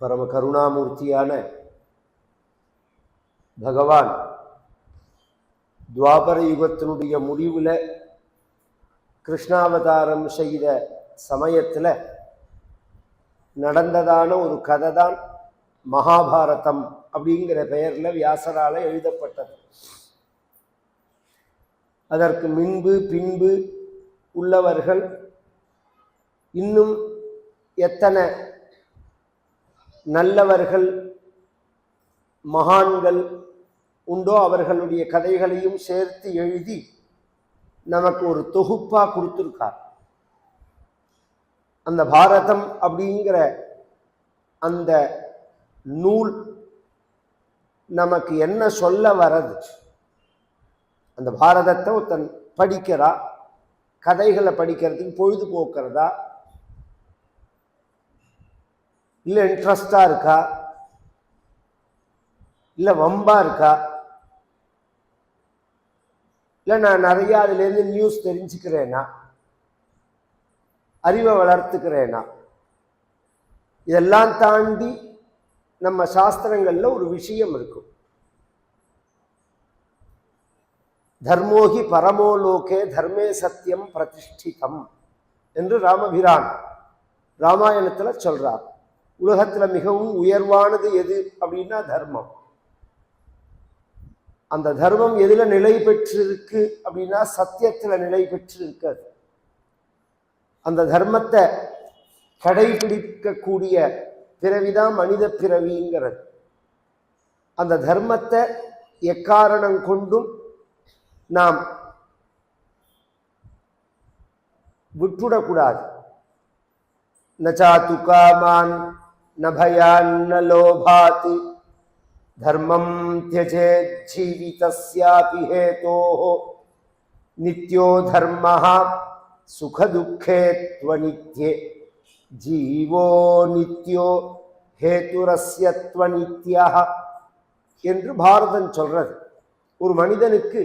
பரம கருணாமூர்த்தியான பகவான் துவாபர யுகத்தினுடைய முடிவில் கிருஷ்ணாவதாரம் செய்த சமயத்தில் நடந்ததான ஒரு கதை தான் மகாபாரதம் அப்படிங்கிற பெயரில் வியாசரால எழுதப்பட்டது. அதற்கு முன்பு பின்பு உள்ளவர்கள் இன்னும் எத்தனை நல்லவர்கள் மகான்கள் உண்டோ அவர்களுடைய கதைகளையும் சேர்த்து எழுதி நமக்கு ஒரு தொகுப்பாக கொடுத்துருக்கார். அந்த பாரதம் அப்படிங்கிற அந்த நூல் நமக்கு என்ன சொல்ல வரது? அந்த பாரதத்தை ஒருத்தன் படிக்கிறா கதைகளை படிக்கிறதுக்கு பொழுதுபோக்குறதா இல்லை இன்ட்ரெஸ்டாக இருக்கா? இல்லை வம்பா இருக்கா? இல்லை நான் நிறையா அதுலேருந்து நியூஸ் தெரிஞ்சுக்கிறேனா? அறிவை வளர்த்துக்கிறேனா? இதெல்லாம் தாண்டி நம்ம சாஸ்திரங்களில் ஒரு விஷயம் இருக்கும். தர்மோகி பரமோலோகே தர்மே சத்தியம் பிரதிஷ்டிதம் என்று ராமபிரான் ராமாயணத்தில் சொல்றார். உலகத்தில் மிகவும் உயர்வானது எது அப்படின்னா தர்மம். அந்த தர்மம் எதில் நிலை பெற்றிருக்கு அப்படின்னா சத்தியத்தில் நிலை பெற்று இருக்காது அந்த தர்மத்தை கடைபிடிக்கக்கூடிய பிறவிதான் மனித பிறவிங்கிறது. அந்த தர்மத்தை எக்காரணம் கொண்டும் நாம் விட்டுடக்கூடாது. நச்சாத்து காமான் ந பயான் ந லோபாத் தர்மம் தியஜேத் ஜீவிதஸ்யாபி ஹேதோः நித்யோ தர்மः சுகதுக்கே त्वनित्ये ஜீவோ நித்யோ ஹேதுரஸ்ய त्वनित्यः என்று பாரதம் சொல்றது ஒரு மனிதனுக்கு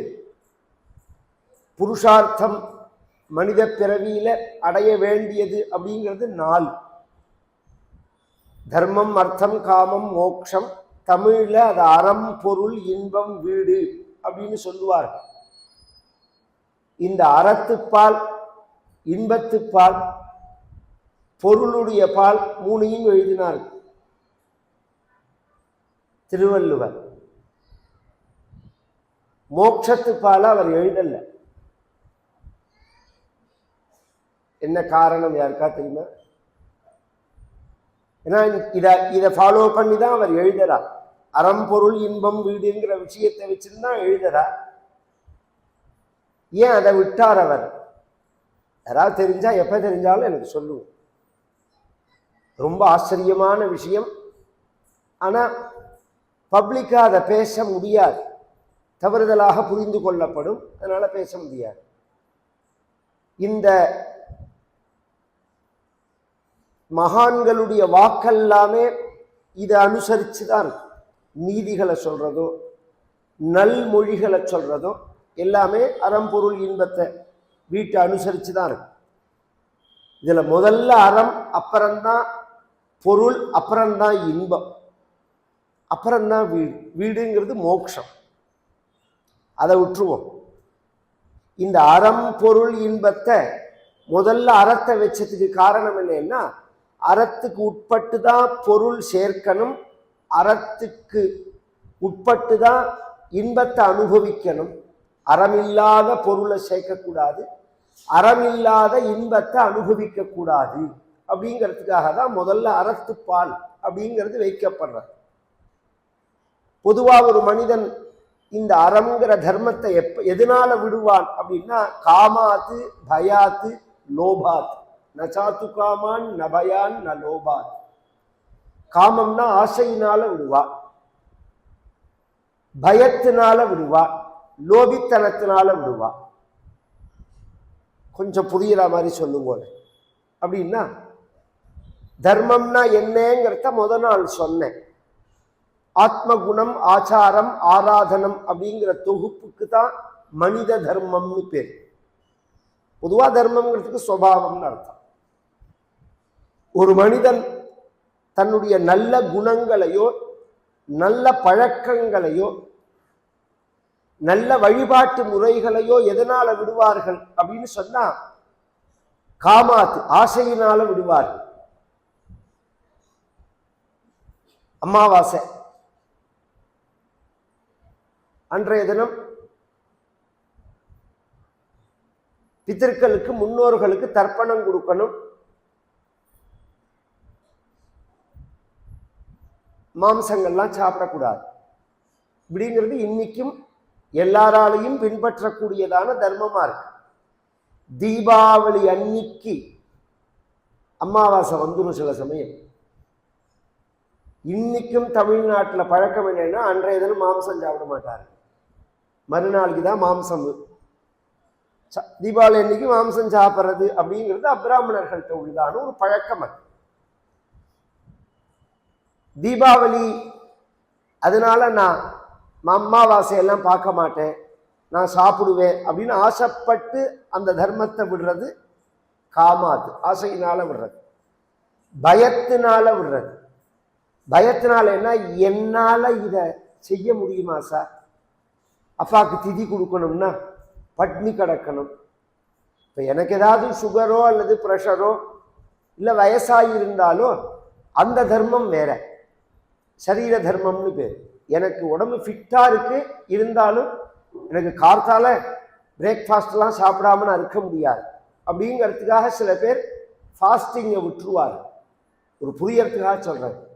புருஷார்த்தம் மனித பிறவியில அடைய வேண்டியது அப்படிங்கிறது நாலு தர்மம் அர்த்தம் காமம் மோக்ஷம் தமிழில் அது அறம் பொருள் இன்பம் வீடு அப்படின்னு சொல்லுவார்கள். இந்த அறத்துப்பால் இன்பத்துப்பால் பொருளுடைய பால் மூணையும் எழுதினார்கள். திருவள்ளுவர். மோட்சத்துப்பால அவர் எழுதலை. என்ன காரணம் யாருக்கா தெரியுமா? ஏன்னா இதை இதை ஃபாலோ பண்ணி தான் அவர் எழுதுறா. அறம் பொருள் இன்பம் வீடுங்கிற விஷயத்தை வச்சுருந்தான் எழுதுறா. ஏன் அதை விட்டார் அவர்? யாராவது தெரிஞ்சால் எப்போ தெரிஞ்சாலும் எனக்கு சொல்லுவோம் ரொம்ப ஆச்சரியமான விஷயம். ஆனால் பப்ளிக்காக அதை பேச முடியாது. தவறுதலாக புரிந்து கொள்ளப்படும். அதனால் பேச முடியாது. இந்த மகான்களுடைய வாக்கெல்லாமே இதை அனுசரித்து தான் இருக்கும். நீதிகளை சொல்கிறதும் நல்மொழிகளை சொல்கிறதும் எல்லாமே அறம்பொருள் இன்பத்தை வீட்டை அனுசரித்து தான் இருக்கும் இதில் முதல்ல அறம் அப்புறம்தான் பொருள் அப்புறம்தான் இன்பம். அப்புறம்தான் வீடு. வீடுங்கிறது மோட்சம் அதை விட்டுருவோம். இந்த அறம் பொருள் இன்பத்தை முதல்ல அறத்தை வச்சதுக்கு காரணம் என்னன்னா அறத்துக்கு உட்பட்டு தான் பொருள் சேர்க்கணும் அறத்துக்கு உட்பட்டு தான் இன்பத்தை அனுபவிக்கணும். அறமில்லாத பொருளை சேர்க்கக்கூடாது அறமில்லாத இன்பத்தை அனுபவிக்க கூடாது அப்படிங்கிறதுக்காக தான் முதல்ல அறத்துப்பால் அப்படிங்கிறது வைக்கப்படுறது. பொதுவாக ஒரு மனிதன் இந்த அறம்ங்கிற தர்மத்தை எப்ப எதனால விடுவான் அப்படின்னா காமாத்து பயாத்து லோபாத் நசாத்து காமான் நபயான் ந லோபான் காமம்னா ஆசையினால விடுவா. பயத்தினால விடுவா. லோபித்தனத்தினால விடுவா. கொஞ்சம் புரியுற மாதிரி சொல்லுங்க அப்படின்னா தர்மம்னா என்னங்கிறத முத நாள் சொன்னேன். ஆத்ம குணம் ஆச்சாரம் ஆராதனம் அப்படிங்கிற தொகுப்புக்கு தான் மனித தர்மம்னு பேர். பொதுவா தர்மங்கிறதுக்கு சுவாவம்னு அர்த்தம். ஒரு மனிதன் தன்னுடைய நல்ல குணங்களையோ நல்ல பழக்கங்களையோ நல்ல வழிபாட்டு முறைகளையோ எதனால விடுவார்கள் அப்படின்னு சொன்னா காமாத்து ஆசையினால விடுவார்கள். அமாவாசை. அன்றைய தினம் பித்திருக்களுக்கு முன்னோர்களுக்கு தர்ப்பணம் கொடுக்கணும். மாம்சங்கள்லாம் சாப்பிடக்கூடாது. இப்படிங்கிறது இன்னைக்கும் எல்லாராலையும் பின்பற்றக்கூடியதான தர்மமாக இருக்கு. தீபாவளி அன்னைக்கு அமாவாசை வந்துடும் சில சமயம். இன்னைக்கும் தமிழ்நாட்டில் பழக்கம் என்னன்னா அன்றைய தினம் மாம்சம் சாப்பிட மாட்டார். மறுநாளைக்கு தான் மாம்சம். ச- தீபாவளி அன்னைக்கு மாம்சம் சாப்பிட்றது அப்படிங்கிறது அப்ராமணர்கள்ட்ட உள்ளதான ஒரு பழக்கம் அது. தீபாவளி அதனால் நான் அம்மாவாசையெல்லாம் பார்க்க மாட்டேன். நான் சாப்பிடுவேன் அப்படின்னு ஆசைப்பட்டு அந்த தர்மத்தை விடுறது காமாது. ஆசையினால் விடுறது. பயத்தினால விடுறது. பயத்தினால என்ன? என்னால் இதை செய்ய முடியுமா சார்? அப்பாவுக்கு திதி கொடுக்கணும்னா பட்னி கிடக்கணும். இப்போ எனக்கு ஏதாவது சுகரோ அல்லது ப்ரெஷரோ இல்லை வயசாகி இருந்தாலும் அந்த தர்மம் வேற. சரீர தர்மம்னு பேர். எனக்கு உடம்பு ஃபிட்டாக இருக்குது இருந்தாலும் எனக்கு கார்த்தால பிரேக்ஃபாஸ்ட்லாம் சாப்பிடாம நான் இருக்க முடியாது. அப்படிங்கிறதுக்காக சில பேர் ஃபாஸ்டிங்கை விட்டுருவார். ஒரு புரியறதுக்காக சொல்கிறேன்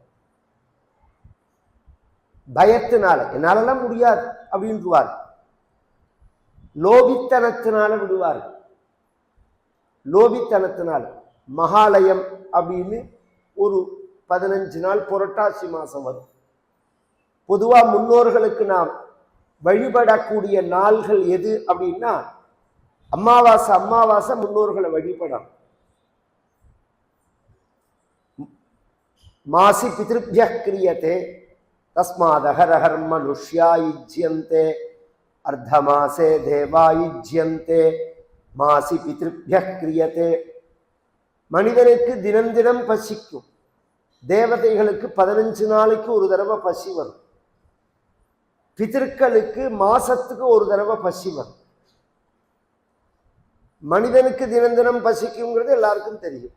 பயத்தினால என்னாலலாம் முடியாது அப்படின்றுவார். லோபித்தனத்தினால விடுவார். லோபித்தனத்தினால் மகாலயம் அப்படின்னு ஒரு பதினஞ்சு நாள் புரட்டாசி மாசம் வரும். பொதுவா முன்னோர்களுக்கு நாம் வழிபடக்கூடிய நாள்கள் எது அப்படின்னா அமாவாசை அமாவாசை முன்னோர்களை வழிபடம் மாசி பிதிருபிய கிரியத்தே தஸ்மாதஹரஹர் மனுஷ்யா யுஜ்யந்தே அர்த்தமாசே தேவா யுஜ்யந்தே மாசி பிதிருபிய கிரியத்தே மனிதனுக்கு தினம் தினம் பசிக்கும். தேவதைகளுக்கு பதினஞ்சு நாளைக்கு ஒரு தடவை பசி வரும். பிதற்களுக்கு மாசத்துக்கு ஒரு தடவை பசி வரும். மனிதனுக்கு தினம் தினம் பசிக்குங்கிறது எல்லாருக்கும் தெரியும்.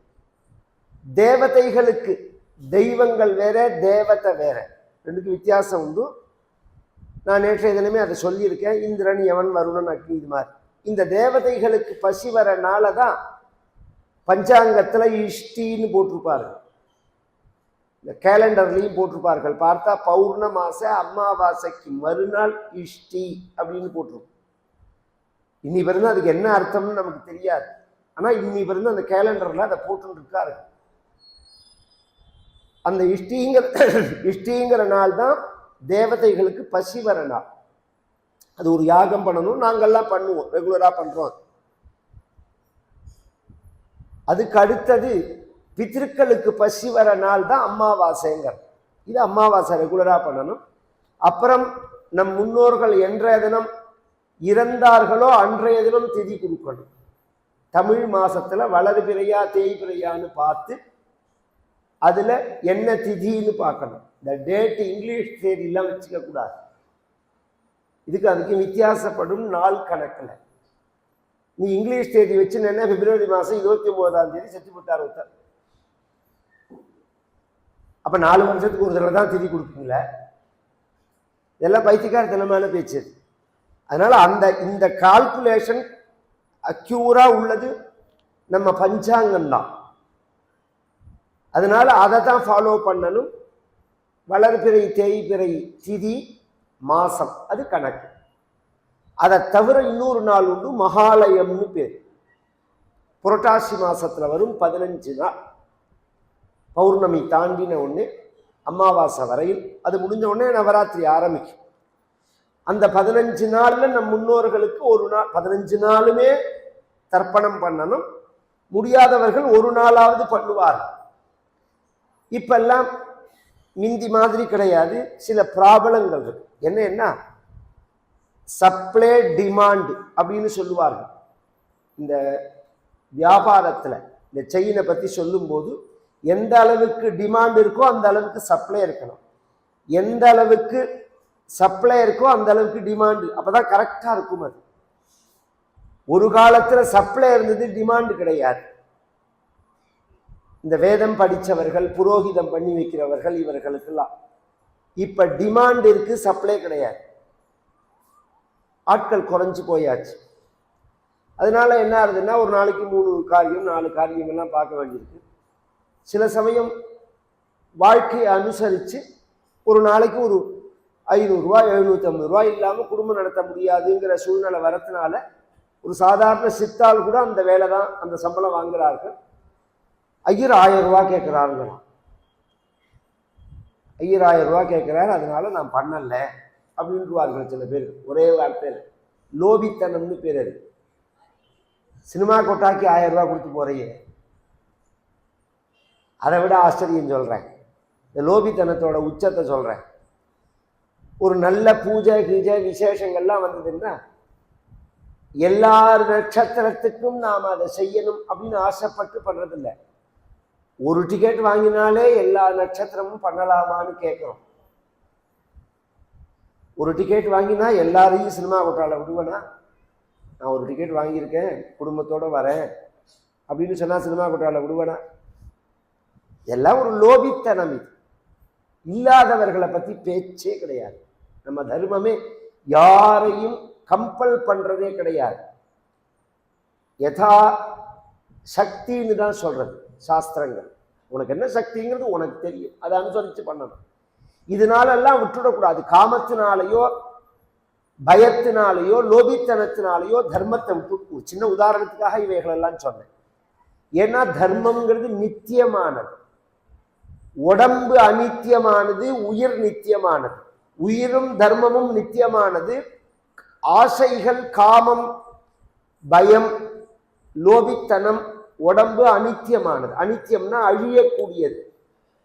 தேவதைகளுக்கு தெய்வங்கள் வேற தேவதை வேற. ரெண்டுக்கு வித்தியாசம் உண்டு. நான் நேற்றைய தினமே அதை சொல்லியிருக்கேன். இந்திரன் யவன் வருணன் அக்னி இது மாதிரி. இந்த தேவதைகளுக்கு பசி வரனால தான் பஞ்சாங்கத்தில் இஷ்டின்னு போட்டிருப்பாரு. இந்த கேலண்டர்லையும் போட்டிருப்பார்கள். பார்த்தா பௌர்ணமாசை அமாவாசைக்கு மறுநாள் இஷ்டி அப்படின்னு போட்டிருக்கும். இன்னி பிறந்து அதுக்கு என்ன அர்த்தம்னு நமக்கு தெரியாது. ஆனால் இன்னி பிறந்து அந்த கேலண்டர்ல அதை போட்டுருக்காரு. அந்த இஷ்டிங்கிற இஷ்டிங்கிற நாள் தான் தேவதைகளுக்கு பசி வர நாள். அது ஒரு யாகம் பண்ணணும் நாங்கெல்லாம் பண்ணுவோம் ரெகுலரா பண்றோம். அதுக்கு அடுத்தது பித்திருக்களுக்கு பசி வர நாள் தான் அம்மாவாசைங்கிற இது அமாவாசை ரெகுலராக பண்ணணும். அப்புறம் நம் முன்னோர்கள் என்றைய தினம் இறந்தார்களோ அன்றைய தினம் திதி கொடுக்கணும். தமிழ் மாசத்துல வளரு பிறையா தேய் பிறையான்னு பார்த்து அதில் என்ன திதின்னு பார்க்கணும். இந்த டேட்டு இங்கிலீஷ் தேதியெல்லாம் வச்சுக்கக்கூடாது இதுக்கு அதுக்கு வித்தியாசப்படும் நாள் கணக்கில். நீ இங்கிலீஷ் தேதி வச்சு என்ன பிப்ரவரி மாதம் இருபத்தி ஒன்பதாம் தேதி செத்து போட்டார் ஒருத்தர். அப்போ நாலு வருஷத்துக்கு ஒரு தடவை தான் திதி கொடுப்பீங்களே இதெல்லாம் பைத்தியக்காரத்தனமான பேச்சு அதனால் அந்த இந்த கால்குலேஷன் அக்யூராக உள்ளது நம்ம பஞ்சாங்கம் தான். அதனால் அதை தான் ஃபாலோ பண்ணணும். வளர்பிறை தேய்பிறை திதி மாதம் அது கணக்கு. அதை தவிர இன்னொரு நாள் உண்டு மகாலயம்னு பேர். புரட்டாசி மாதத்தில் வரும் பதினஞ்சு நாள். பௌர்ணமி தாண்டின உடனே அமாவாசை வரையில் அது முடிஞ்ச உடனே நவராத்திரி ஆரம்பிக்கும். அந்த பதினஞ்சு நாளில் நம் முன்னோர்களுக்கு ஒரு நாள் பதினஞ்சு நாளுமே தர்ப்பணம் பண்ணணும். முடியாதவர்கள் ஒரு நாளாவது பண்ணுவார்கள் இப்பெல்லாம் மிந்தி மாதிரி கிடையாது. சில ப்ராப்ளங்கள் இருக்கு. என்னன்னா சப்ளை டிமாண்ட் அப்படின்னு சொல்லுவார்கள். இந்த வியாபாரத்தில் இந்த செயினை பற்றி சொல்லும்போது எந்த அளவுக்கு டிமாண்ட் இருக்கோ அந்த அளவுக்கு சப்ளை இருக்கணும். எந்த அளவுக்கு சப்ளை இருக்கோ அந்த அளவுக்கு டிமாண்டு அப்போ தான் கரெக்டாக இருக்கும் அது. ஒரு காலத்தில் சப்ளை இருந்தது டிமாண்டு கிடையாது. இந்த வேதம் படித்தவர்கள் புரோகிதம் பண்ணி வைக்கிறவர்கள் இவர்களுக்கெல்லாம். இப்போ டிமாண்ட் இருக்கு சப்ளை கிடையாது. ஆட்கள் குறைஞ்சு போயாச்சு. அதனால என்ன ஆகுதுன்னா ஒரு நாளைக்கு மூணு காரியம் நாலு காரியம் எல்லாம் பார்க்க வேண்டியிருக்கு. சில சமயம் வாழ்க்கையை அனுசரித்து ஒரு நாளைக்கு ஒரு ஐநூறுரூவா எழுநூற்றம்பது ரூபா இல்லாமல் குடும்பம் நடத்த முடியாதுங்கிற சூழ்நிலை வரத்துனால ஒரு சாதாரண சித்தால் கூட அந்த வேலை தான் அந்த சம்பளம் வாங்குகிறார்கள் ஐயர் ஆயிரம் ரூபா கேட்குறாருங்களாம் ஐயர் ஆயிரம் ரூபா கேட்குறாரு அதனால நான் பண்ணல அப்படின்ட்டுவார்கள் சில பேர். ஒரே வார்த்தையில் லோபித்தனம்னு பேர் அது. சினிமா கொட்டாக்கி ஆயிரம் ரூபா கொடுத்து போறையே அதை விட ஆச்சரியம் சொல்கிறேன் இந்த லோபித்தனத்தோட உச்சத்தை சொல்கிறேன் ஒரு நல்ல பூஜை கீஜை விசேஷங்கள்லாம் வந்ததுன்னா எல்லா நட்சத்திரத்துக்கும் நாம் அதை செய்யணும் அப்படின்னு ஆசைப்பட்டு பண்ணுறதில்ல ஒரு டிக்கெட் வாங்கினாலே எல்லா நட்சத்திரமும் பண்ணலாமான்னு கேட்குறோம். ஒரு டிக்கெட் வாங்கினா எல்லாரையும் சினிமா கொட்டால விடுவேனா? நான் ஒரு டிக்கெட் வாங்கியிருக்கேன் குடும்பத்தோடு வரேன் அப்படின்னு சொன்னால் சினிமா கொட்டால விடுவேனா? எல்லாம் ஒரு லோபித்தனம் இது. இல்லாதவர்களை பற்றி பேச்சே கிடையாது. நம்ம தர்மமே யாரையும் கம்பல் பண்ணுறதே கிடையாது. யதா சக்தின்னு தான் சொல்கிறது சாஸ்திரங்கள். உனக்கு என்ன சக்திங்கிறது உனக்கு தெரியும். அதை அனுசரித்து பண்ணணும். இதனாலெல்லாம் விட்டுடக்கூடாது. காமத்தினாலேயோ பயத்தினாலேயோ லோபித்தனத்தினாலேயோ தர்மத்தை விட்டு ஒரு சின்ன உதாரணத்துக்காக இவைகளெல்லாம் சொன்னேன். ஏன்னா தர்மங்கிறது நித்தியமானது. உடம்பு அநித்தியமானது உயிர் நித்தியமானது. உயிரும் தர்மமும் நித்தியமானது. ஆசைகள் காமம் பயம் லோபித்தனம் உடம்பு அனித்தியமானது. அனித்தியம்னா அழியக்கூடியது.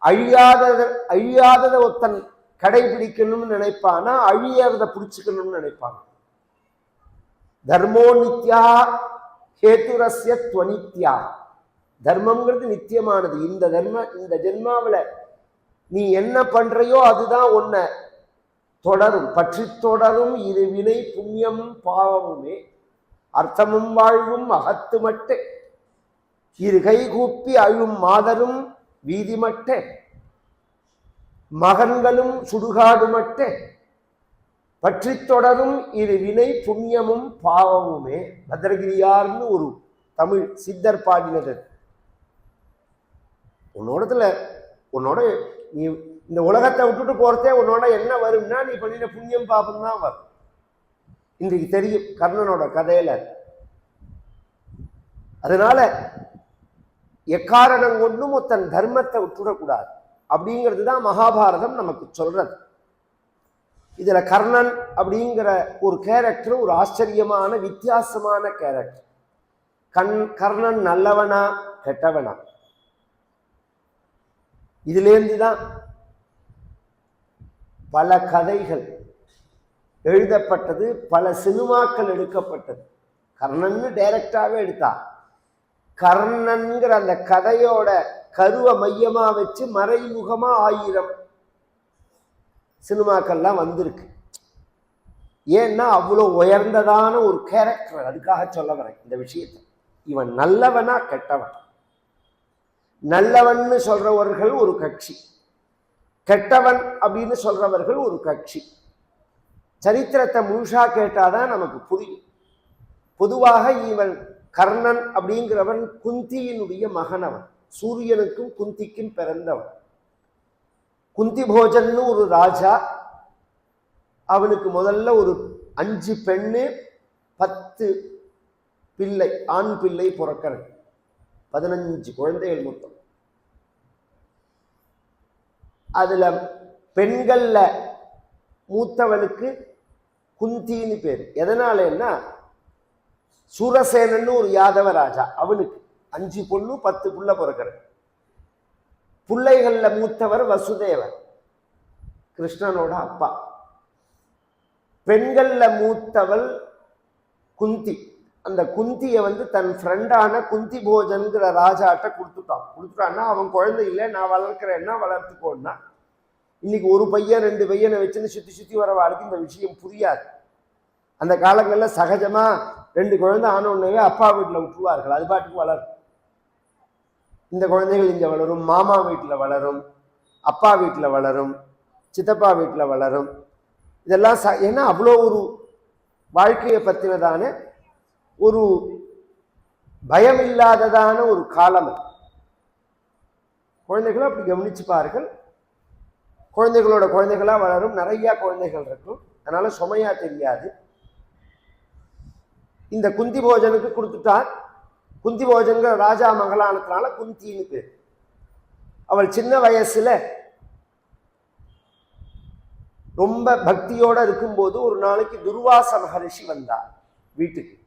அழியாதத அழியாததை ஒருத்தன் கடைபிடிக்கணும்னு நினைப்பானா அழியாததை பிடிச்சிக்கணும்னு நினைப்பான்? தர்மோ நித்யா ஹேதுரஸ்ய துவனித்யா. தர்மம்ங்கிறது நித்தியமானது. இந்த தர்ம இந்த ஜென்மாவில் நீ என்ன பண்றையோ அதுதான் உன்னை தொடரும். பற்றி தொடரும் இரு வினை புண்ணியம் பாவமுமே. அர்த்தமும் வாழ்வும் அகத்து மட்டே இரு கை கூப்பி அழும் மாதரும் வீதி மட்டே மகன்களும் சுடுகாடு மட்டே பற்றி தொடரும் இரு வினை புண்ணியமும் பாவமுமே. பத்ரகிரியார்னு ஒரு தமிழ் சித்தர் பாடினது. உன்னோடத்தில் உன்னோட நீ இந்த உலகத்தை விட்டுட்டு போகிறதே உன்னோட என்ன வரும்னா நீ பண்ணின புண்ணியம் பாபம் தான் வரும். இன்றைக்கு தெரியும் கர்ணனோட கதையில். அதனால எக்காரணம் கொண்டும் தன் தர்மத்தை விட்டுடக்கூடாது. அப்படிங்கிறது தான் மகாபாரதம் நமக்கு சொல்றது. இதில் கர்ணன் அப்படிங்கிற ஒரு கேரக்டர் ஒரு ஆச்சரியமான வித்தியாசமான கேரக்டர் கண் கர்ணன் நல்லவனா கெட்டவனா? இதிலேருந்து தான் பல கதைகள் எழுதப்பட்டது பல சினிமாக்கள் எடுக்கப்பட்டது. கர்ணன்னு டைரக்டாகவே எடுத்தா. கர்ணன்கிற அந்த கதையோட கருவை மையமாக வச்சு மறைமுகமாக ஆயிரம் சினிமாக்கள்லாம் வந்திருக்கு. ஏன்னா அவ்வளோ உயர்ந்ததான ஒரு கேரக்டர் அதுக்காக சொல்ல வரேன் இந்த விஷயத்தை. இவன் நல்லவனா கெட்டவன்? நல்லவன்னு சொல்றவர்கள் ஒரு கட்சி. கெட்டவன் அப்படின்னு சொல்றவர்கள் ஒரு கட்சி. சரித்திரத்தை முழுசா கேட்டாதான் நமக்கு புரியும். பொதுவாக இவன் கர்ணன் அப்படிங்கிறவன் குந்தியினுடைய மகனவன். சூரியனுக்கும் குந்திக்கும் பிறந்தவன். குந்தி போஜன்னு ஒரு ராஜா. அவனுக்கு முதல்ல ஒரு அஞ்சு பெண்ணு பத்து பிள்ளை ஆண் பிள்ளை பிறக்கிறது. பதினஞ்சு குழந்தைகள் மொத்தம். அதில் பெண்கள்ல மூத்தவனுக்கு குந்தின்னு பேர். எதனாலன்னா சூரசேனன்னு ஒரு யாதவ ராஜா அவனுக்கு. அஞ்சு பொண்ணு பத்து புள்ள பிறக்கிற. பிள்ளைகளில் மூத்தவர் வசுதேவர் கிருஷ்ணனோட அப்பா. பெண்கள்ல மூத்தவள் குந்தி. அந்த குந்தியை வந்து தன் ஃப்ரெண்டான குந்தி போஜன்கிற ராஜாட்ட கொடுத்துட்டான். கொடுத்துட்டான்னா அவன் குழந்தை இல்லை நான் வளர்க்குறேன்னா வளர்த்துக்கோன்னா? இன்னைக்கு ஒரு பையன் ரெண்டு பையனை வச்சுன்னு சுற்றி சுற்றி வரவாளுக்கு இந்த விஷயம் புரியாது. அந்த காலங்களில் சகஜமாக ரெண்டு குழந்தை ஆன அப்பா வீட்டில் விட்டுருவார்கள். அது பாட்டுக்கு வளரும். இந்த குழந்தைகள் இங்கே வளரும் மாமா வீட்டில் வளரும் அப்பா வீட்டில் வளரும் சித்தப்பா வீட்டில் வளரும். இதெல்லாம் ச ஏன்னா அவ்வளோ ஒரு வாழ்க்கையை பற்றினதான ஒரு பயம் இல்லாததான ஒரு காலம் குழந்தைகளும் அப்படி கவனிச்சு பாருங்கள் குழந்தைகளோட குழந்தைகளாக வளரும். நிறையா குழந்தைகள் இருக்கும். அதனால் சுமையாக தெரியாது. இந்த குந்தி போஜனுக்கு கொடுத்துட்டான் குந்தி போஜன்கிற ராஜா மகளானதுனால குந்தின்னு பேர். அவள் சின்ன வயசில் ரொம்ப பக்தியோடு இருக்கும்போது ஒரு நாளைக்கு துர்வாச மகரிஷி வந்தார் வீட்டுக்கு.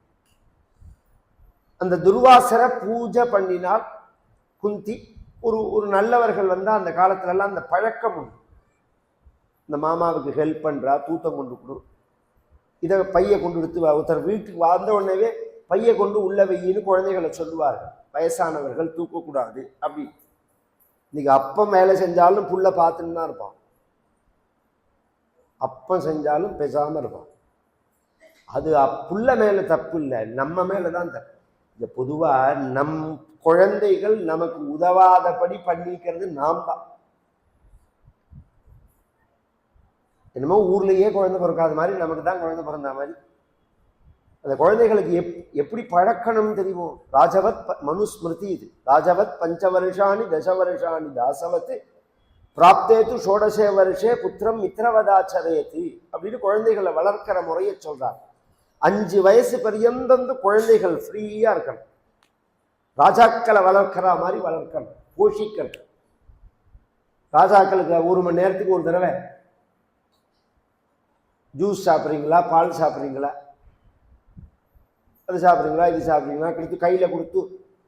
அந்த துர்வாசரை பூஜை பண்ணினால் குந்தி ஒரு ஒரு நல்லவர்கள் வந்தால் அந்த காலத்திலலாம் அந்த பழக்கம் உண்டு. இந்த மாமாவுக்கு ஹெல்ப் பண்ணுறா தூத்தம் கொண்டு கொடு. இதை பையை கொண்டு எடுத்து வா ஒருத்தர் வீட்டுக்கு வந்த உடனே பையை கொண்டு உள்ள வெயின்னு குழந்தைகளை சொல்லுவார்கள். வயசானவர்கள் தூக்கக்கூடாது அப்படி. இன்னைக்கு அப்பம் மேலே செஞ்சாலும் புள்ள பார்த்துன்னு தான் இருப்பான். அப்பம் செஞ்சாலும் பேசாமல் இருப்பான். அது அப்~ புள்ள தப்பு இல்லை நம்ம மேலே தான் தப்பு. இந்த பொதுவாக நம் குழந்தைகள் நமக்கு உதவாதபடி பண்ணிக்கிறது நாம் தான். என்னமோ ஊர்லேயே குழந்தை பிறக்காத மாதிரி நமக்கு தான் குழந்தை பிறந்த மாதிரி. அந்த குழந்தைகளுக்கு எப் எப்படி பழக்கணும் தெரியுமோ? ராஜவத் மனுஸ்மிருதி இது. ராஜவத் பஞ்ச வருஷாணி தச வருஷாணி தாசவத் பிராப்தேத்து ஷோடசே வருஷே புத்திரம் மித்திரவதாச்சரேத்து அப்படின்னு குழந்தைகளை வளர்க்கிற முறையை சொல்றார் அஞ்சு வயசு பரியந்தம் குழந்தைகள் ஃப்ரீயாக இருக்கணும். ராஜாக்களை வளர்க்கிற மாதிரி வளர்க்கணும் போஷிக்கணும். ராஜாக்களுக்கு ஒரு மணி நேரத்துக்கு ஒரு தடவை ஜூஸ் சாப்பிட்றீங்களா பால் சாப்பிட்றீங்களா? அது சாப்பிட்றீங்களா இது சாப்பிட்றீங்களா கொடுத்து கையில் கொடுத்து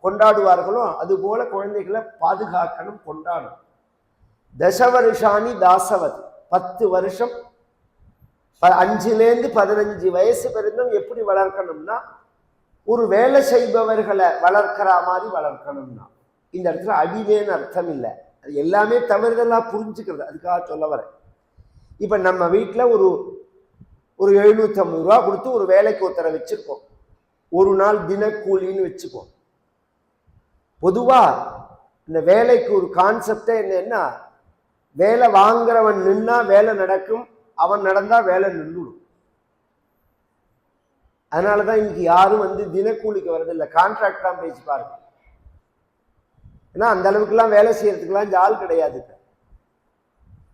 கொண்டாடுவார்களோ அதுபோல குழந்தைகளை பாதுகாக்கணும் கொண்டாடணும். தச வருஷாணி தாசவத் பத்து வருஷம் அஞ்சுலேருந்து பதினஞ்சு வயசு பிறந்தும் எப்படி வளர்க்கணும்னா ஒரு வேலை செய்பவர்களை வளர்க்கிற மாதிரி வளர்க்கணும்னா. இந்த இடத்துல அடிவேன்னு அர்த்தம் இல்லை. அது எல்லாமே தவறுதலாக புரிஞ்சுக்கிறது. அதுக்காக சொல்ல வரேன். இப்போ நம்ம வீட்டில் ஒரு ஒரு எழுநூற்றம்பது ரூபா கொடுத்து ஒரு வேலைக்கு ஒருத்தரை வச்சுருக்கோம். ஒரு நாள் தினக்கூலின்னு வச்சுக்கோம் பொதுவாக இந்த வேலைக்கு ஒரு கான்செப்டே என்னன்னா வேலை வாங்குறவன் நின்னா வேலை நடக்கும் அவன் நடந்தால் வேலை நின்றுடும் அதனால தான் இன்னைக்கு யாரும் வந்து தினக்கூலிக்கு வர்றதில்லை. கான்ட்ராக்ட் தான் பேசி பாருங்க. ஏன்னா அந்த அளவுக்குலாம் வேலை செய்யறதுக்கெல்லாம் இங்க ஆள் கிடையாது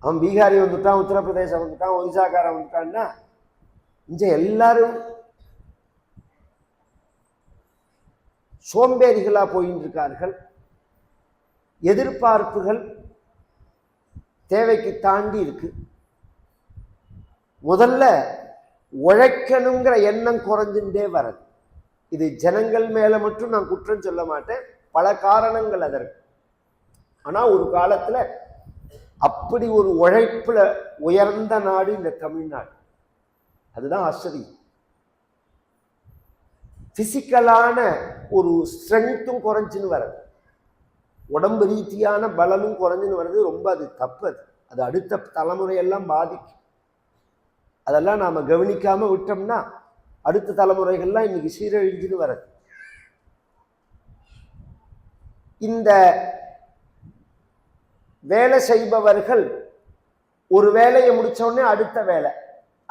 அவன் பீகாரி வந்துட்டான் உத்தரப்பிரதேசம் வந்துட்டான் ஒரிசாக்காரன் வந்துட்டான்னா இங்க எல்லாரும் சோம்பேறிகளாக போயின்னு இருக்கார்கள். எதிர்பார்ப்புகள் தேவைக்கு தாண்டி இருக்கு. முதல்ல உழைக்கணுங்கிற எண்ணம் குறைஞ்சுட்டே வரது இது ஜனங்கள் மேலே மட்டும் நான் குற்றம் சொல்ல மாட்டேன். பல காரணங்கள் அதற்கு. ஆனால் ஒரு காலத்தில் அப்படி ஒரு உழைப்பில் உயர்ந்த நாடு இந்த தமிழ்நாடு. அதுதான் ஆச்சரியம். பிசிக்கலான ஒரு ஸ்ட்ரென்த்தும் குறைஞ்சின்னு வருது உடம்பு ரீதியான பலமும் குறைஞ்சின்னு வர்றது ரொம்ப அது தப்பு அது. அது அடுத்த தலைமுறையெல்லாம் பாதிக்கும். அதெல்லாம் நாம் கவனிக்காமல் விட்டோம்னா அடுத்த தலைமுறைகள்லாம் இன்றைக்கி சீரழிஞ்சுன்னு வர்றது இந்த வேலை செய்பவர்கள் ஒரு வேலையை முடித்தோடனே அடுத்த வேலை.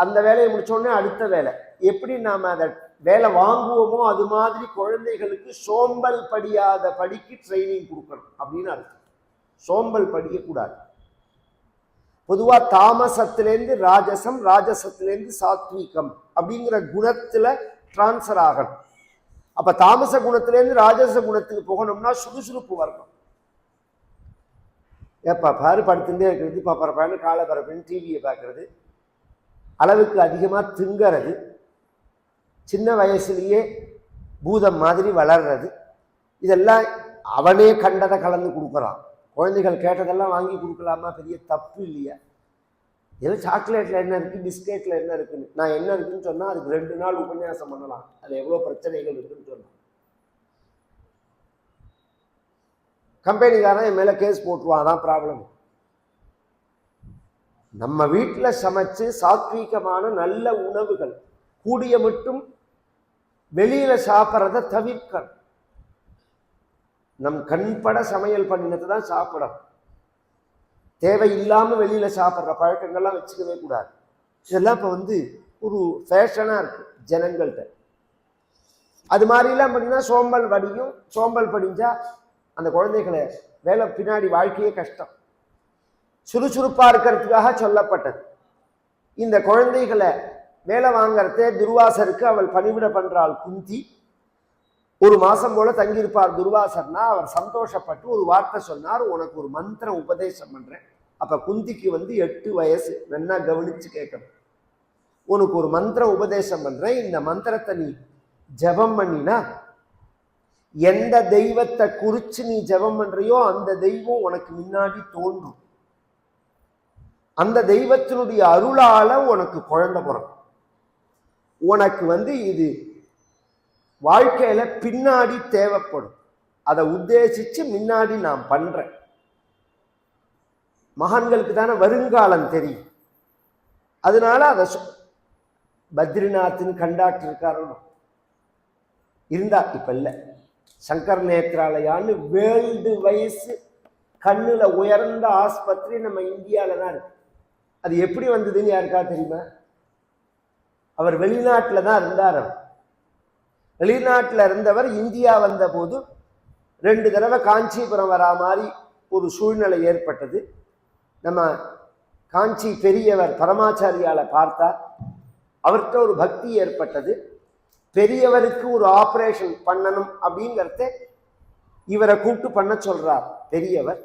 அந்த வேலையை முடித்தோடனே அடுத்த வேலை. எப்படி நாம் அதை வேலை வாங்குவோமோ அது மாதிரி குழந்தைகளுக்கு சோம்பல் படியாத படிக்கு ட்ரைனிங் கொடுக்கணும் அப்படின்னு அர்த்தம். சோம்பல் படிக்கக்கூடாது. பொதுவாக தாமசத்திலேருந்து ராஜசம் ராஜசத்திலேருந்து சாத்வீகம் அப்படிங்கிற குணத்தில் டிரான்ஸ்ஃபர் ஆகணும். அப்போ தாமச குணத்திலேருந்து ராஜச குணத்துக்கு போகணும்னா சுறுசுறுப்பு வரணும். ஏப்பா பாரு படுத்துட்டே இருக்கிறது பப்பரப்பான்னு காலை பரப்புன்னு டிவியை பார்க்கறது அளவுக்கு அதிகமாக திங்கிறது. சின்ன வயசுலேயே பூதம் மாதிரி வளர்றது. இதெல்லாம் அவனே கண்டதை கலந்து கொடுக்குறான். குழந்தைகள் கேட்டதெல்லாம் வாங்கி கொடுக்கலாமா? பெரிய தப்பு இல்லையா? இதில் சாக்லேட்டில் என்ன இருக்குது பிஸ்கெட்டில் என்ன இருக்குன்னு. நான் என்ன இருக்குன்னு சொன்னால் அதுக்கு ரெண்டு நாள் உபன்யாசம் பண்ணலாம். அதில் எவ்வளோ பிரச்சனைகள் இருக்குன்னு சொன்னேன் கம்பெனிக்காரன் என் மேலே கேஸ் போட்டுருவான். அதான் ப்ராப்ளம் நம்ம வீட்டில் சமைச்சு சாத்வீகமான நல்ல உணவுகள். கூடிய மட்டும் வெளியில் சாப்பிட்றத தவிர்க்கணும். நம் கண்பட சமையல் பண்ணினது தான் சாப்பிடணும் தேவையில்லாமல் வெளியில் சாப்பிட்ற பழக்கங்கள்லாம் வச்சுக்கவே கூடாது. இதெல்லாம் இப்போ வந்து ஒரு ஃபேஷனாக இருக்குது ஜனங்கள்கிட்ட அது மாதிரிலாம் பார்த்தீங்கன்னா சோம்பல் வடியும் சோம்பல் படிஞ்சா அந்த குழந்தைகளை வேலை பின்னாடி வாழ்க்கையே கஷ்டம். சுறுசுறுப்பாக இருக்கிறதுக்காக சொல்லப்பட்டது. இந்த குழந்தைகளை வேலை வாங்கிறதே துர்வாசருக்கு அவள் பணிவிட பண்ணுறாள் குந்தி. ஒரு மாசம் போல தங்கியிருப்பார் துர்வாசர்னா அவர் சந்தோஷப்பட்டு ஒரு வார்த்தை சொன்னார் உனக்கு ஒரு மந்திரம் உபதேசம் பண்றேன். அப்ப குந்திக்கு வந்து எட்டு வயசு நல்லா கவனிச்சு கேட்கணும். உனக்கு ஒரு மந்திரம் உபதேசம் பண்றேன் இந்த மந்திரத்தை நீ ஜெபம் பண்ணினா எந்த தெய்வத்தை குறிச்சு நீ ஜெபம் பண்றியோ அந்த தெய்வம் உனக்கு முன்னாடி தோன்றும். அந்த தெய்வத்தினுடைய அருளால உனக்கு குழந்தை பிறக்கும். உனக்கு வந்து இது வாழ்க்கையில பின்னாடி தேவைப்படும். அதை உத்தேசிச்சு முன்னாடி நான் பண்றேன். மகான்களுக்கு தானே வருங்காலம் தெரியும். அதனால அதை பத்ரிநாத்னு கண்டாக்டர் இருக்காரோ இருந்தா இப்ப இல்லை. சங்கர் நேத்ராலயான்னு வேர்ல்டு வயசு கண்ணில் உயர்ந்த ஆஸ்பத்திரி நம்ம இந்தியாவில் தான் இருக்கு. அது எப்படி வந்ததுன்னு யாருக்கா தெரியுமா? அவர் வெளிநாட்டில் தான் இருந்தார் அவர். வெளிநாட்டில் இருந்தவர் இந்தியா வந்தபோது ரெண்டு தடவை காஞ்சிபுரம் வரா மாதிரி ஒரு சூழ்நிலை ஏற்பட்டது. நம்ம காஞ்சி பெரியவர் பரமாச்சாரியால் பார்த்தார். அவர்கிட்ட ஒரு பக்தி ஏற்பட்டது. பெரியவருக்கு ஒரு ஆப்ரேஷன் பண்ணணும் அப்படிங்கிறத இவரை கூப்பிட்டு பண்ண சொல்கிறார் பெரியவர்.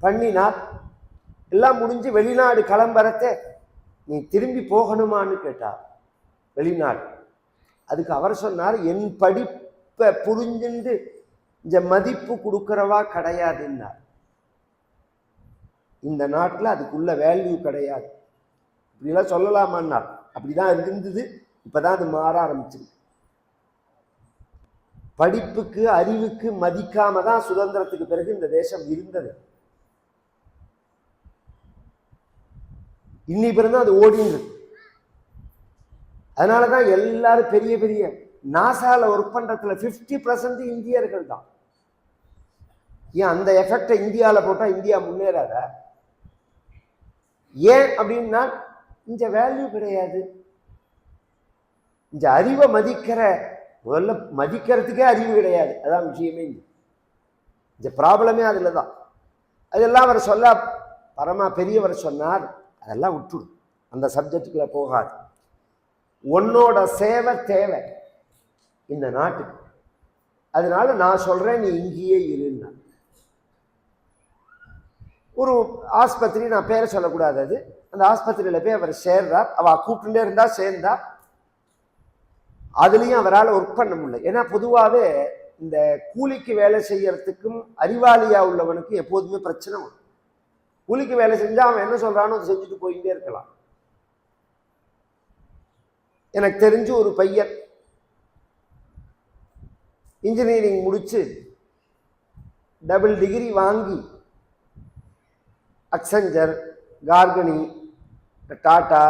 பண்ணினார். எல்லாம் முடிஞ்சு வெளிநாடு கிளம்புறத நீ திரும்பி போகணுமான்னு கேட்டார். வெளிநாடு. அதுக்கு அவர் சொன்னார் என் படிப்பை புரிஞ்சுண்டு இந்த மதிப்பு கொடுக்குறவா கிடையாதுன்னார். இந்த நாட்டில் அதுக்குள்ள வேல்யூ கிடையாது. இப்படிலாம் சொல்லலாமான்னார். அப்படிதான் இருந்தது. இப்போ தான் அது மாற ஆரம்பிச்சிருக்கு. படிப்புக்கு அறிவுக்கு மதிக்காம தான் சுதந்திரத்துக்கு பிறகு இந்த தேசம் இருந்தது. இன்னி பிறகு அது ஓடின்னு அதனால தான் எல்லாரும் பெரிய பெரிய நாசாவில் ஒர்க் பண்ணுறதுல ஃபிஃப்டி பர்சன்ட் இந்தியர்கள் தான். ஏன் அந்த எஃபெக்டை இந்தியாவில் போட்டால் இந்தியா முன்னேறாத? ஏன் அப்படின்னா இந்த வேல்யூ கிடையாது. இந்த அறிவை மதிக்கிற முதல்ல மதிக்கிறதுக்கே அறிவு கிடையாது. அதான் விஷயமே இந்த ப்ராப்ளமே அதில் தான் அதெல்லாம் அவர் சொல்ல பரமா பெரியவர் சொன்னார். அதெல்லாம் விட்டுடும் அந்த சப்ஜெக்டுக்குள்ளே போகாது. உன்னோட சேவை தேவை. இந்த நாட்டுக்கு அதனால நான் சொல்கிறேன் நீ இங்கேயே இருன்னா. ஒரு ஆஸ்பத்திரி நான் பேரை சொல்லக்கூடாது அது. அந்த ஆஸ்பத்திரியில் போய் அவர் சேர்றார் அவள் கூப்பிட்டுட்டே இருந்தால் சேர்ந்தா. அதுலேயும் அவரால் ஒர்க் பண்ண முடியல. ஏன்னா பொதுவாகவே இந்த கூலிக்கு வேலை செய்யறதுக்கும் அறிவாளியாக உள்ளவனுக்கு எப்போதுமே பிரச்சனை வரும். கூலிக்கு வேலை செஞ்சால் அவன் என்ன சொல்கிறானோ அதை செஞ்சுட்டு போயிட்டே இருக்கலாம். எனக்கு தெரிஞ்சு ஒரு பையன். இன்ஜினியரிங் முடித்து டபுள் டிகிரி வாங்கி அக்செஞ்சர் கார்கனி டாட்டா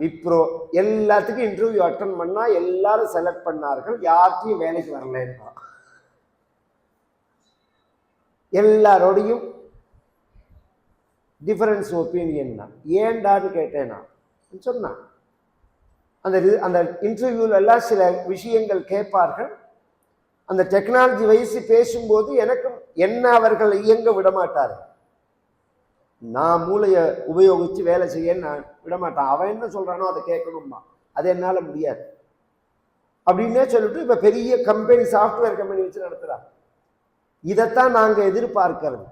விப்ரோ எல்லாத்துக்கும் இன்டர்வியூ அட்டன் பண்ணா எல்லாரும் செலக்ட் பண்ணார்கள். யார்கிட்டையும் வேலைக்கு வரலன்னா எல்லாரோடையும் டிஃபரன்ஸ் ஒப்பீனியன் தான். ஏன்டான்னு கேட்டேன்? நான் சொன்னான். அந்த அந்த இன்டர்வியூல எல்லாம் சில விஷயங்கள் கேட்பார்கள். அந்த டெக்னாலஜி வயசு பேசும்போது எனக்கும் என்ன அவர்கள் இயங்க விட நான் மூளையை உபயோகித்து வேலை செய்ய நான் விட மாட்டான் அவன் என்ன சொல்கிறானோ அதை கேட்கணுமா அது என்னால் முடியாது. அப்படின்னே சொல்லிட்டு இப்போ பெரிய கம்பெனி சாஃப்ட்வேர் கம்பெனி வச்சு நடத்துகிறான் இதைத்தான் நாங்கள் எதிர்பார்க்கிறது.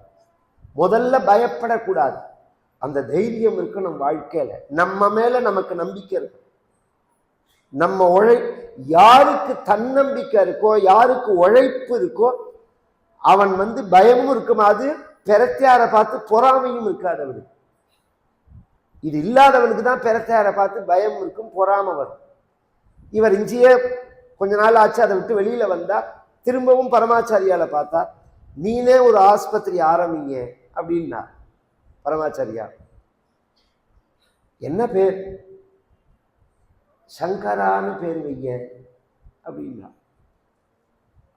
முதல்ல பயப்படக்கூடாது. அந்த தைரியம் இருக்கணும் வாழ்க்கையில். நம்ம மேலே நமக்கு நம்பிக்கை இருக்கும் நம்ம உழை யாருக்கு தன்னம்பிக்கை இருக்கோ யாருக்கு உழைப்பு இருக்கோ அவன் வந்து பயமும் இருக்கும். அது பெறத்தியாரை பார்த்து பொறாமையும் இருக்காது அவனுக்கு. இது இல்லாதவனுக்கு தான் பெறத்தையாரை பார்த்து பயம் இருக்கும் பொறாம வரும். இவர் இஞ்சியே கொஞ்ச நாள் ஆச்சு அதை விட்டு வெளியில வந்தா திரும்பவும் பரமாச்சாரியால பார்த்தா நீனே ஒரு ஆஸ்பத்திரி ஆரம்பிங்க அப்படின்னா பரமாச்சாரியா என்ன பேர்? சங்கரான்னு பேர் வைங்க அப்படின்னா.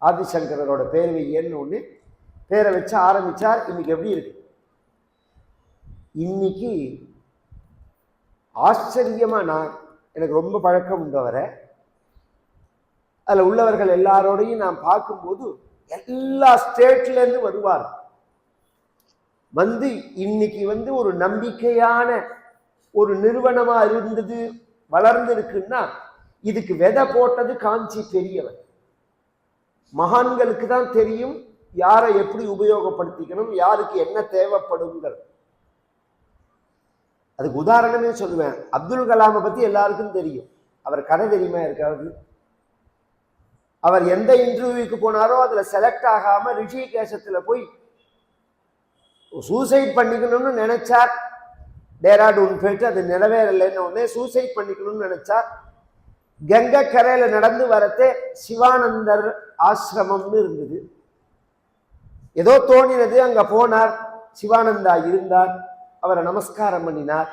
ஆதிசங்கரரோட பேர் வையன்னு ஒன்று பேரை வச்சு ஆரம்பித்தார் இன்றைக்கி எப்படி இருக்கு? இன்னைக்கு ஆச்சரியமாக நான் எனக்கு ரொம்ப பழக்கம் உண்டு அதில் உள்ளவர்கள் எல்லாரோடையும் நான் பார்க்கும்போது எல்லா ஸ்டேட்லேருந்து வருவார். வந்து இன்னைக்கு வந்து ஒரு நம்பிக்கையான ஒரு நிறுவனமாக இருந்தது. வளர்ந்துருக்குன்னா இதுக்கு விதை போட்டது காஞ்சி பெரியவர் மகான்களுக்கு தான் தெரியும் யாரை எப்படி உபயோகப்படுத்திக்கணும் யாருக்கு என்ன தேவைப்படுங்கிறது அதுக்கு உதாரணமே சொல்லுவேன். அப்துல் கலாமை பற்றி எல்லாருக்கும் தெரியும். அவர் கதை தெரியுமா இருக்காது அவர் எந்த இன்டர்வியூக்கு போனாரோ அதில் செலக்ட் ஆகாமல் ரிஷிகேசத்தில் போய் சூசைட் பண்ணிக்கணும்னு நினைச்சார். டேராடூன் போயிட்டு அது நிறைவேறலைன்னு உடனே சூசைட் பண்ணிக்கணும்னு நினச்சா கங்கை கரையில் நடந்து வரத்தே சிவானந்தர் ஆசிரமம்னு இருந்தது. ஏதோ தோணினது அங்கே போனார் சிவானந்தா இருந்தார் அவரை நமஸ்காரம் பண்ணினார்.